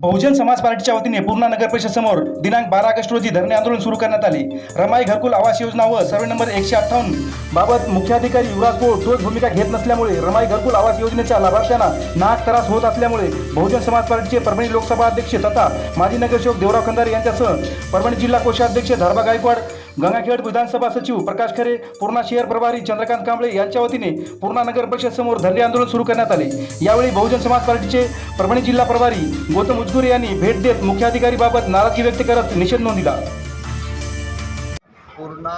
बहुजन समाज पार्टीच्या वतीने पूर्णा नगर परिषद समोर दिनांक बारा ऑगस्ट रोजी धरणे आंदोलन सुरू करण्यात आले. रमाई घरकुल आवास योजना व सर्वे नंबर एकशे अठ्ठावन्न बाबत मुख्याधिकारी युवराज पोळ ठोस भूमिका घेत नसल्यामुळे रमाई घरकुल आवास योजनेच्या लाभार्थ्यांना नाक त्रास होत असल्यामुळे बहुजन समाज पार्टीचे परभणी लोकसभा अध्यक्ष तथा माजी नगरसेवक देवराव खंदारे यांच्यासह परभणी जिल्हा कोषाध्यक्ष धारबा गायकवाड गंगाखेड विधानसभा सचिव प्रकाश खरे पूर्णा शहर प्रभारी चंद्रकांत कांबळे यांच्या वतीने पूर्णा नगर परिषद समोर धरणे आंदोलन सुरू करण्यात आले. यावेळी बहुजन समाज पार्टीचे परभणी जिल्हा प्रभारी गौतम उजगुरे यांनी भेट देत मुख्याधिकारीबाबत नाराजगी व्यक्त करत निषेध नोंदविला पूर्णा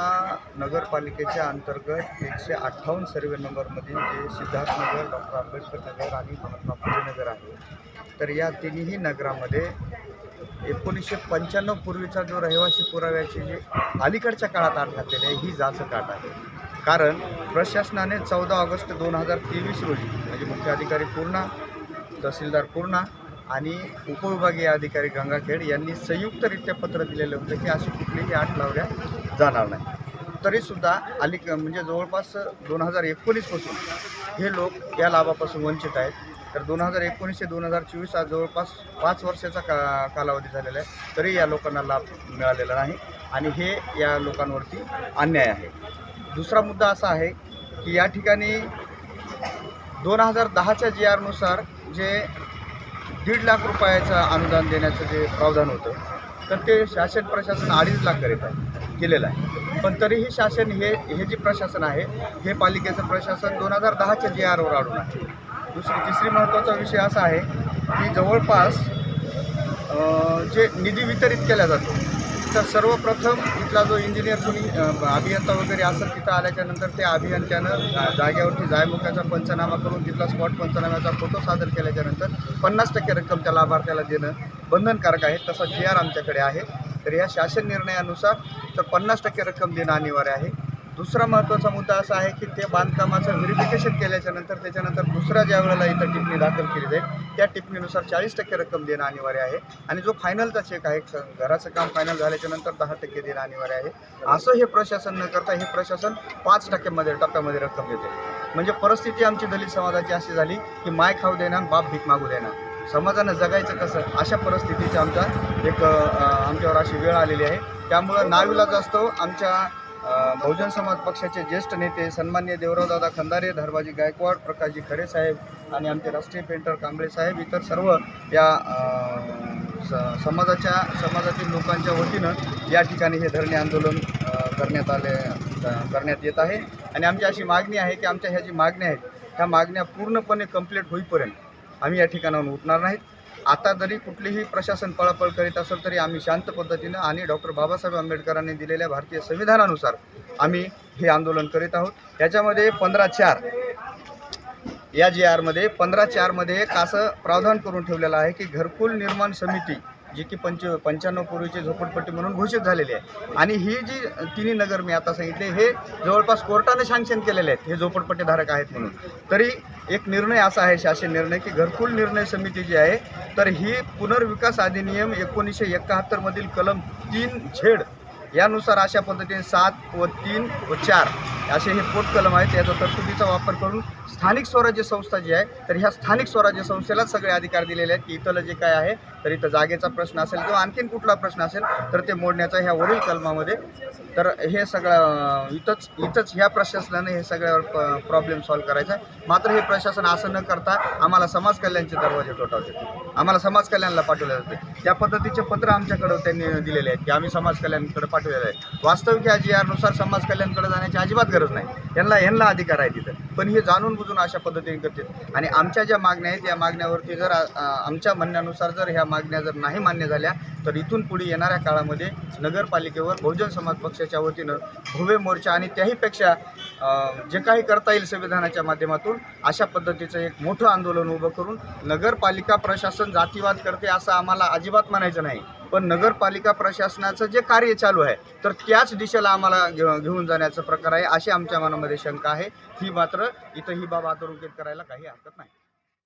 नगरपालिकेच्या अंतर्गत एकशे अठ्ठावन्न सर्वे नंबरमधील जे सिद्धार्थनगर डॉक्टर आंबेडकर नगर आणि महात्मा फुले नगर आहे तर या तिन्ही नगरामध्ये एकोणीसशे पंच्याण्णव पूर्वीचा जो रहिवासी पुराव्याची जे अलीकडच्या काळात आठ घातलेली आहे ही जाचक आठ आहे. कारण प्रशासनाने चौदा ऑगस्ट दोन हजार तेवीस रोजी म्हणजे मुख्य अधिकारी पूर्णा तहसीलदार पूर्णा आणि उपविभागीय अधिकारी गंगाखेड यांनी संयुक्तरित्या पत्र दिलेलं होतं की अशी कुठलीही आठ लावल्या जाणार नाही. तरीसुद्धा अली म्हणजे जवळपास दोन हजार एकोणीसपासून हे लोक या लाभापासून वंचित आहेत. तर दोन हजार एकोणीस ते दोन हजार चोवीस हा जवळपास पाच वर्षाचा का कालावधी झालेला आहे. तरी या लोकांना लाभ मिळालेला नाही आणि हे या लोकांवरती अन्याय आहे. दुसरा मुद्दा असा आहे की या ठिकाणी दोन हजार दहाच्या जी आरनुसार जे दीड लाख रुपयाचं अनुदान देण्याचं जे प्रावधान होतं तर ते शासन प्रशासन अडीच लाख करीत आहे केलेलं आहे. पण तरीही शासन हे हे जे प्रशासन आहे हे पालिकेचं प्रशासन दोन हजार दहाच्या जी आरवर अडून आहे दुसरी तिसरी महत्त्वाचा विषय असा आहे की जवळपास जे निधी वितरित केला जातो तर सर्वप्रथम इथला जो इंजिनियर कुणी अभियंता वगैरे असेल तिथं आल्याच्यानंतर त्या अभियंत्यानं जाग्यावरती जायमुखाचा पंचनामा करून तिथला स्पॉट पंचनाम्याचा फोटो सादर केल्याच्यानंतर पन्नास टक्के रक्कम त्या लाभार्थ्याला देणं बंधनकारक आहे तसा जी आर आमच्याकडे आहे. तर या शासन निर्णयानुसार तर पन्नास टक्के रक्कम देणं अनिवार्य आहे. दुसरा महत्त्वाचा मुद्दा असा आहे की ते बांधकामाचं व्हेरिफिकेशन केल्याच्यानंतर त्याच्यानंतर दुसऱ्या ज्या वेळेला इथं टिप्पणी दाखल केली जाईल त्या टिप्पणीनुसार चाळीस टक्के रक्कम देणं अनिवार्य आहे. आणि जो फायनलचा चेक आहे क- घराचं काम फायनल झाल्याच्यानंतर दहा टक्के देणं अनिवार्य आहे. असं हे प्रशासन न करता हे प्रशासन पाच टक्क्यामध्ये टप्प्यामध्ये रक्कम देते. म्हणजे परिस्थिती आमची दलित समाजाची अशी झाली की माय खाऊ देणार बाप भीक मागू देणार समाजानं जगायचं कसं? अशा परिस्थितीची आमचा एक आमच्यावर अशी वेळ आलेली आहे. त्यामुळं नाविलाज असतो. आमच्या बहुजन समाज पक्षाचे ज्येष्ठ नेते सन्मान्य देवरावदादा खंदारे धर्माजी गायकवाड प्रकाशजी खरे साहेब आणि आमचे राष्ट्रीय पेंटर कांबळे साहेब इतर सर्व या स- समाजाच्या समाजातील लोकांच्या वतीनं या ठिकाणी हे धरणे आंदोलन करण्यात आले करण्यात येत आहे. आणि आमची अशी मागणी आहे की आमच्या ह्या जी मागण्या आहेत ह्या मागण्या पूर्णपणे कंप्लीट होईपर्यंत आम्ही या ठिकाणाहून उठणार नाहीत. आता जरी कुठलीही प्रशासन पळापळ करीत असेल तरी आम्ही शांत पद्धतीनं आणि डॉक्टर बाबासाहेब आंबेडकरांनी दिलेल्या भारतीय संविधानानुसार आम्ही हे आंदोलन करीत आहोत. याच्यामध्ये पंधरा चार या जी आरमध्ये पंधरा चारमध्ये एक असं प्रावधान करून ठेवलेलं आहे की घरकुल निर्माण समिती जे की पंच पंच्याण्णव पूर्वीची झोपडपट्टी म्हणून घोषित झालेली आहे. आणि ही जी तिन्ही नगर मी आता सांगितले हे जवळपास कोर्टाने सँक्शन केलेले आहेत. हे झोपडपट्टीधारक आहेत म्हणून. तरी एक निर्णय असा आहे शासन निर्णय की घरकुल निर्णय समिती जी आहे तर ही पुनर्विकास अधिनियम एकोणीसशे एकाहत्तरमधील कलम तीन झेड यानुसार अशा पद्धतीने सात व तीन व चार असे हे पोट कलम आहेत याचा तरतुदीचा वापर करून स्थानिक स्वराज्य संस्था जी आहे तर ह्या स्थानिक स्वराज्य संस्थेला सगळे अधिकार दिलेले आहेत की इथलं जे काय आहे तर इथं जागेचा प्रश्न असेल किंवा आणखीन कुठला प्रश्न असेल तर ते मोडण्याचा ह्या वरील कलमामध्ये. तर हे सगळं इथंच इथंच ह्या प्रशासनाने हे सगळ्यावर प्रॉब्लेम सॉल्व्ह करायचा आहे. मात्र हे प्रशासन असं न करता आम्हाला समाज कल्याणचे दरवाजे ठोठावते आम्हाला समाज कल्याणला पाठवले जाते. त्या पद्धतीचे पत्र आमच्याकडं त्यांनी दिलेले आहेत की आम्ही समाज कल्याणकडे पाठवलेलं आहे वास्तविक या जी आरनुसार समाज कल्याणकडे जाण्याची अजिबात गरज नाही. यांना यांना अधिकार आहे तिथं. पण हे जाणून बुजून अशा पद्धतीने करते आणि आमच्या ज्या मागण्या आहेत या मागण्यावरती जर आमच्या म्हणण्यानुसार जर ह्या मागण्या जर नाही मान्य झाल्या तर इथून पुढे येणाऱ्या काळामध्ये नगरपालिकेवर बहुजन समाज पक्षाच्या वतीनं भव्य मोर्चा आणि त्याहीपेक्षा जे काही करता येईल संविधानाच्या माध्यमातून अशा पद्धतीचं एक मोठं आंदोलन उभं करून नगरपालिका प्रशासन जातीवाद करते असं आम्हाला अजिबात म्हणायचं नाही. पण नगरपालिका प्रशासनाचं जे कार्य चालू आहे तर त्याच दिशेला आम्हाला घेऊन जाण्याचा प्रकार आहे अशी आमच्या मनामध्ये शंका आहे. ही मात्र इथं ही बाब अधोरेखित करायला काही हरकत नाही.